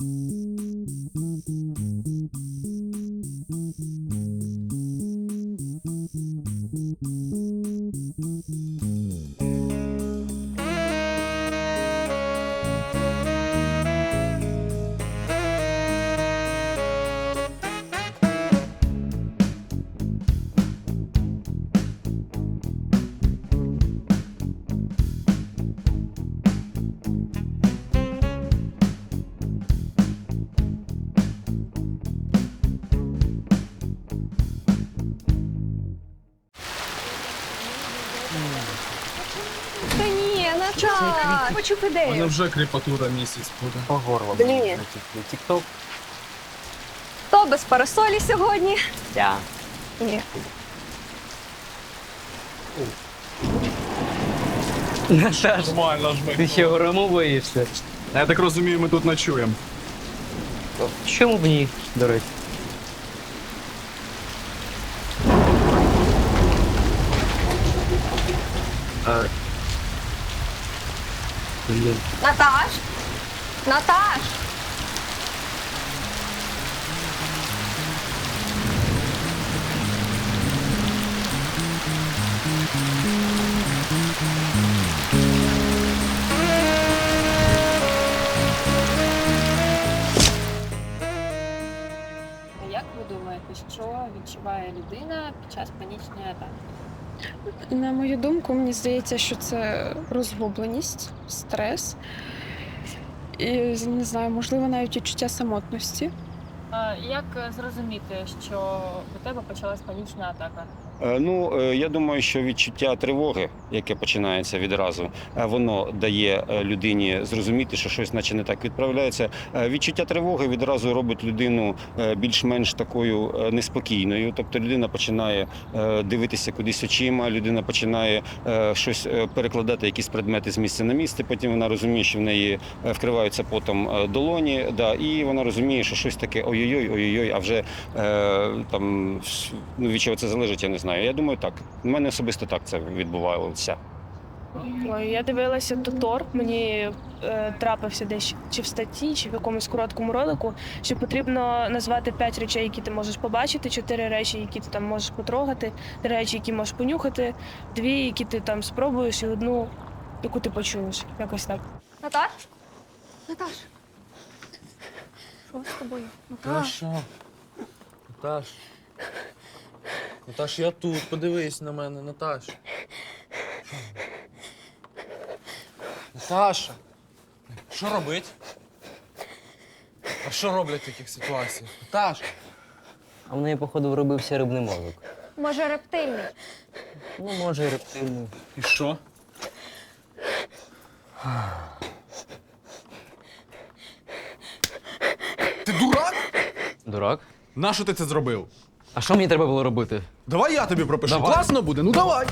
Та Хочу У мене ідею. вже кріпатура місяць буде. По горло. Блін. Тік-ток. Хто без парасолі сьогодні? Я. Ні. Наташ, Нормально ж ми. ти ще грому боїшся? Я так розумію, ми тут ночуємо. Чому б ні, до речі? Наташ? Наташ? Як ви думаєте, що відчуває людина під час панічної атаки? На мою думку, мені здається, що це розгубленість, стрес. І не знаю, можливо, навіть відчуття самотності. Як зрозуміти, що у тебе почалась панічна атака? Е, Ну, е, я думаю, що відчуття тривоги, яке починається відразу, е, воно дає людині зрозуміти, що щось наче не так відправляється. Відчуття тривоги відразу робить людину більш-менш такою неспокійною. Тобто людина починає дивитися кудись очима, людина починає щось перекладати, якісь предмети з місця на місце. Потім вона розуміє, що в неї вкриваються потом долоні, да, і вона розуміє, що щось таке ой-ой-ой, ой-ой-ой, а вже там ну, від чого це залежить, я не знаю. Я думаю, так. У мене особисто так це відбувалося. Ой, я дивилася Тутор. Мені е, трапився десь чи в статті, чи в якомусь короткому ролику, що потрібно назвати п'ять речей, які ти можеш побачити, чотири речі, які ти там можеш потрогати, три речі, які можеш понюхати, дві, які ти там спробуєш, і одну, яку ти почуєш. Якось так. Наташ? Наташ? Що з тобою? Наташ? Наташа. Наташ. Наташ, я тут, подивись на мене, Наташ. Наташа. Що робить? А що роблять в таких ситуаціях? Наташ. А в неї, походу, вробився рибний мозок. Може, рептильний? Ну, може, і рептильний. І що? Ти дурак? Дурак. Нащо ти це зробив? А що мені треба було робити? Давай я тобі пропишу. Давай. Класно буде, ну давай.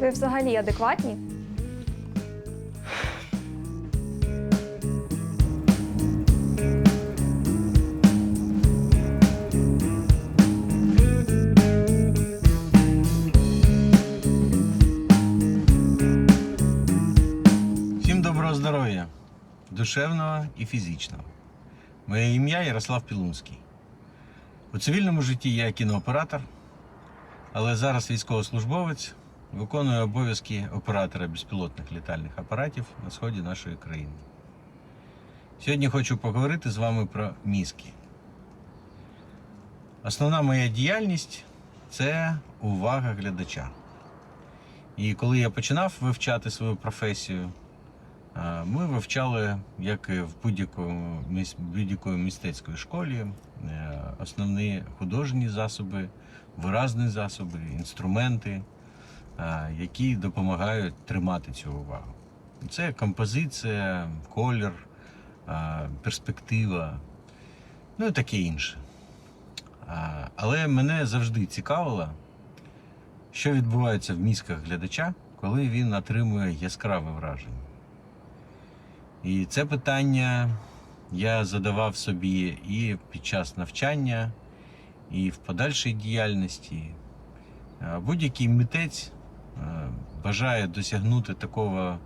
Ви взагалі адекватні? Душевного і фізичного. Моє ім'я Ярослав Пілунський. У цивільному житті я кінооператор, але зараз військовослужбовець виконую обов'язки оператора безпілотних літальних апаратів на сході нашої країни. Сьогодні хочу поговорити з вами про мізки. Основна моя діяльність це увага глядача. І коли я починав вивчати свою професію, Ми вивчали, як і в будь-якої мистецької школі, е, основні художні засоби, виразні засоби, інструменти, які допомагають тримати цю увагу. Це композиція, колір, перспектива, ну і таке інше. Але мене завжди цікавило, що відбувається в мізках глядача, коли він отримує яскраве враження. І це питання я задавав собі і під час навчання, і в подальшій діяльності. Будь-який митець е, бажає досягнути такого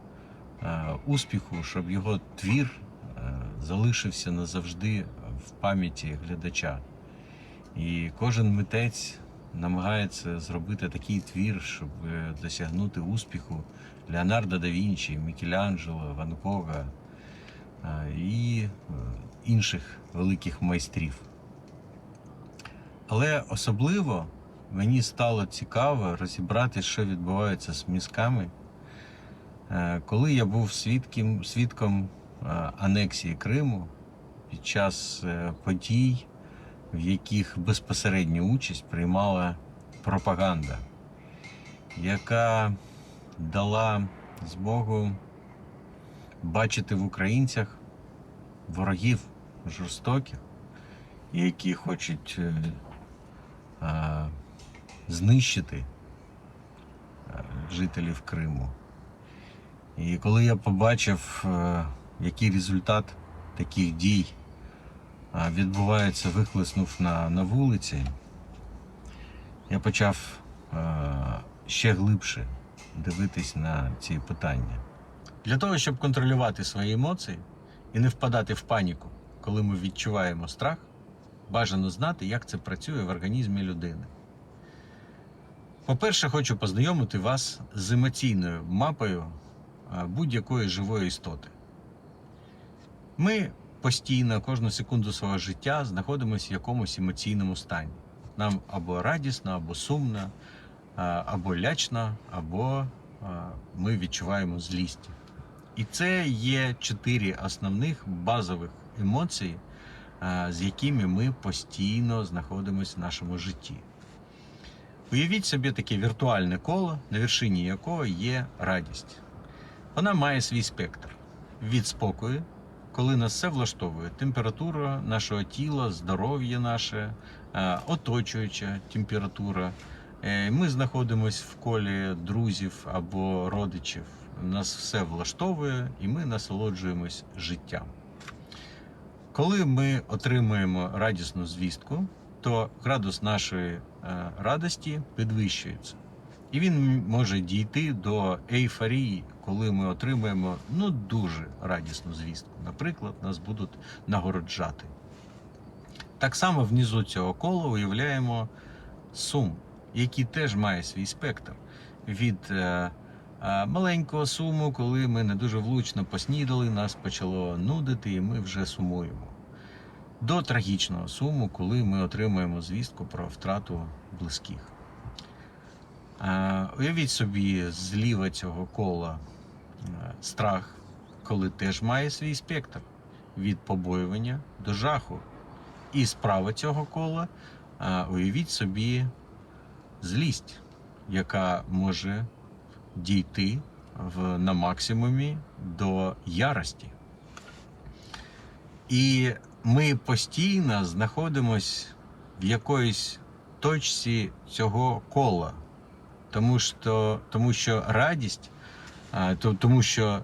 е, успіху, щоб його твір е, залишився назавжди в пам'яті глядача. І кожен митець намагається зробити такий твір, щоб досягнути успіху Леонардо да Вінчі, Мікеланджело, Ван Гога і е, інших великих майстрів. Але особливо мені стало цікаво розібрати, що відбувається з мізками, е, коли я був свідком, свідком е, анексії Криму під час е, подій, в яких безпосередню участь приймала пропаганда, яка дала змогу бачити в українцях ворогів жорстоких, які хочуть е, а, знищити е, жителів Криму. І коли я побачив, е, який результат таких дій відбувається, вихлеснув на, на вулиці, я почав е, ще глибше дивитись на ці питання. Для того, щоб контролювати свої емоції і не впадати в паніку, коли ми відчуваємо страх, бажано знати, як це працює в організмі людини. По-перше, хочу познайомити вас з емоційною мапою будь-якої живої істоти. Ми постійно, кожну секунду свого життя знаходимося в якомусь емоційному стані. Нам або радісно, або сумно, або лячно, або ми відчуваємо злість. І це є чотири основних базових емоції, з якими ми постійно знаходимося в нашому житті. Уявіть собі таке віртуальне коло, на вершині якого є радість. Вона має свій спектр від спокою, коли нас все влаштовує, температура нашого тіла, здоров'я наше, е, оточуюча температура. Е, Ми знаходимося в колі друзів або родичів. Нас все влаштовує і ми насолоджуємось життям. Коли ми отримуємо радісну звістку, то градус нашої е, радості підвищується. І він може дійти до ейфорії, коли ми отримуємо ну дуже радісну звістку. Наприклад, нас будуть нагороджати. Так само внизу цього кола уявляємо сум, який теж має свій спектр. Від е, маленького суму, коли ми не дуже влучно поснідали, нас почало нудити, і ми вже сумуємо. До трагічного суму, коли ми отримуємо звістку про втрату близьких. Уявіть собі, зліва цього кола страх, коли теж має свій спектр від побоювання до жаху. І справа цього кола уявіть собі злість, яка може дійти в, на максимумі до ярості. І ми постійно знаходимось в якоїсь точці цього кола. Тому що, тому що радість, тому що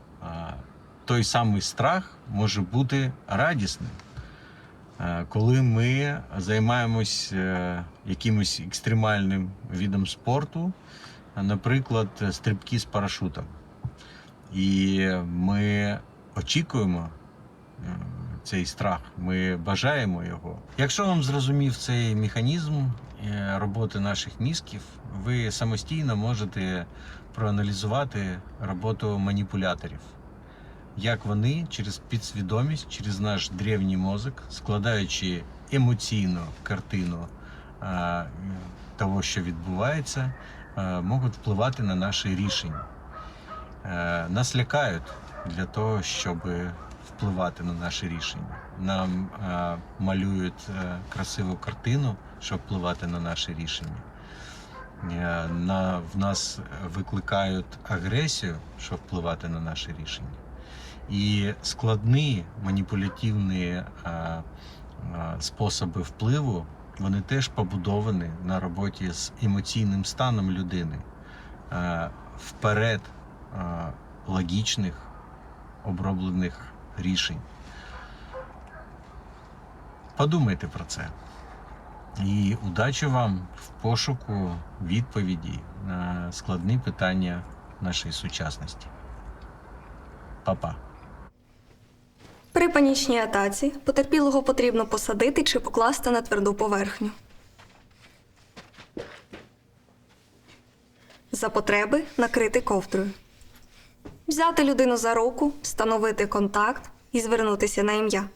той самий страх може бути радісним. Коли ми займаємось е, якимось екстремальним видом спорту, наприклад, стрибки з парашутом, і ми очікуємо е, цей страх, ми бажаємо його. Якщо вам зрозумів цей механізм е, роботи наших мізків, ви самостійно можете проаналізувати роботу маніпуляторів як вони через підсвідомість, через наш древній мозок, складаючи емоційну картину а, того, що відбувається, а, можуть впливати на наші рішення. Е, Нас лякають для того, щоб впливати на наші рішення. Нам малюють е, красиву картину, щоб впливати на наші рішення. Е, На, в нас викликають агресію, щоб впливати на наші рішення. І складні маніпулятивні а, а, способи впливу вони теж побудовані на роботі з емоційним станом людини е, вперед е, логічних оброблених рішень. Подумайте про це. І удачі вам в пошуку відповіді на складні питання нашої сучасності. Па-па. При панічній атаці потерпілого потрібно посадити чи покласти на тверду поверхню. За потреби накрити ковдрою. Взяти людину за руку, встановити контакт і звернутися на ім'я.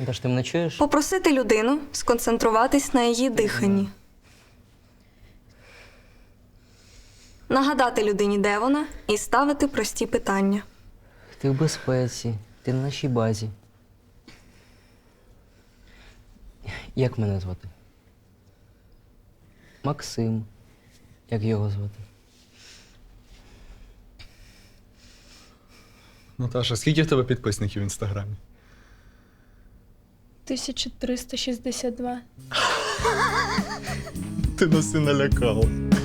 Даш, ти мене чуєш? Попросити людину сконцентруватись на її диханні. Нагадати людині, де вона, і ставити прості питання. Ти в безпеці, ти на нашій базі. Як мене звати? Максим. Як його звати? Наташа, скільки в тебе підписників в інстаграмі? 1362. Ти нас і налякала.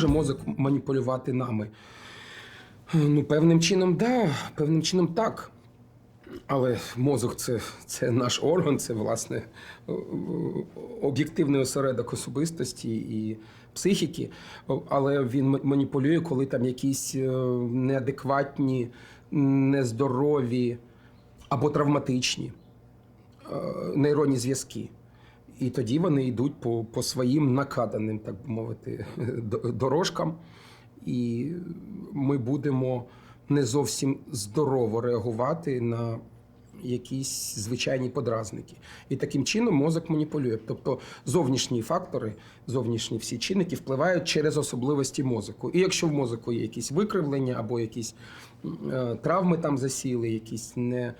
Може мозок маніпулювати нами? Ну, певним чином, да, певним чином так. Але мозок це, це наш орган, це власне об'єктивний осередок особистості і психіки. Але він маніпулює, коли там якісь е, неадекватні, нездорові або травматичні е, нейронні зв'язки. І тоді вони йдуть по, по своїм накаданим, так би мовити, дорожкам, і ми будемо не зовсім здорово реагувати на якісь звичайні подразники. І таким чином мозок маніпулює. Тобто зовнішні фактори, зовнішні всі чинники впливають через особливості мозку. І якщо в мозку є якісь викривлення або якісь е, травми там засіли, якісь не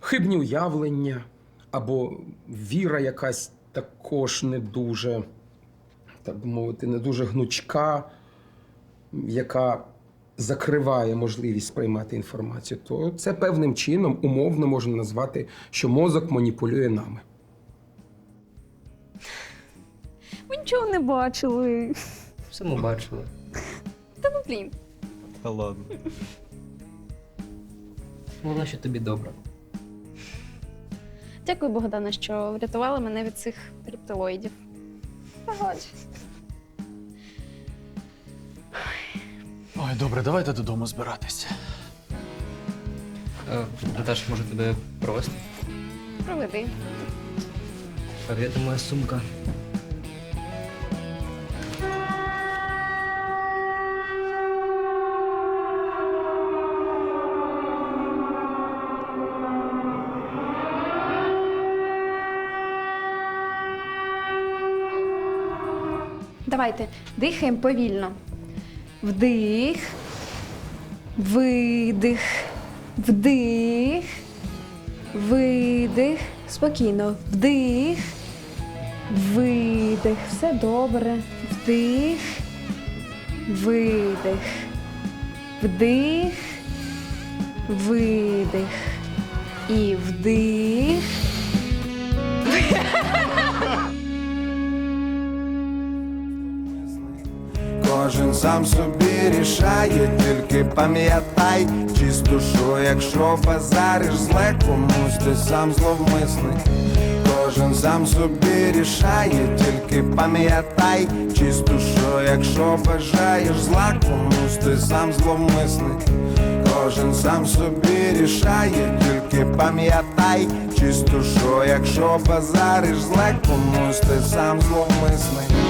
хибні уявлення, або віра якась також не дуже, так би мовити, не дуже гнучка, яка закриває можливість сприймати інформацію, то це певним чином умовно можна назвати, що мозок маніпулює нами. Ми нічого не бачили. Все ми бачили. Та ну блін. Та ладно. Вона що тобі добра. Дякую, Богдана, що врятувала мене від цих рептилоїдів. Ой, добре, давайте додому збиратися. Е, Наташ, може тебе провести? Проведи. А де моя сумка? Давайте дихаємо повільно. Вдих, видих, вдих, видих. Спокійно. Вдих, видих. Все добре. Вдих, видих. Вдих, видих. І вдих. Сам собі рішає, тільки пам'ятай чистушу, якщо базариш зле комусь, ти сам зловмисник. Кожен сам собі рішає, тільки пам'ятай чистушу, якщо бажаєш зла комусь, ти сам зловмисник. Кожен сам собі рішає, тільки пам'ятай чисту, що якщо базариш зле комусь, ти сам зловмисник.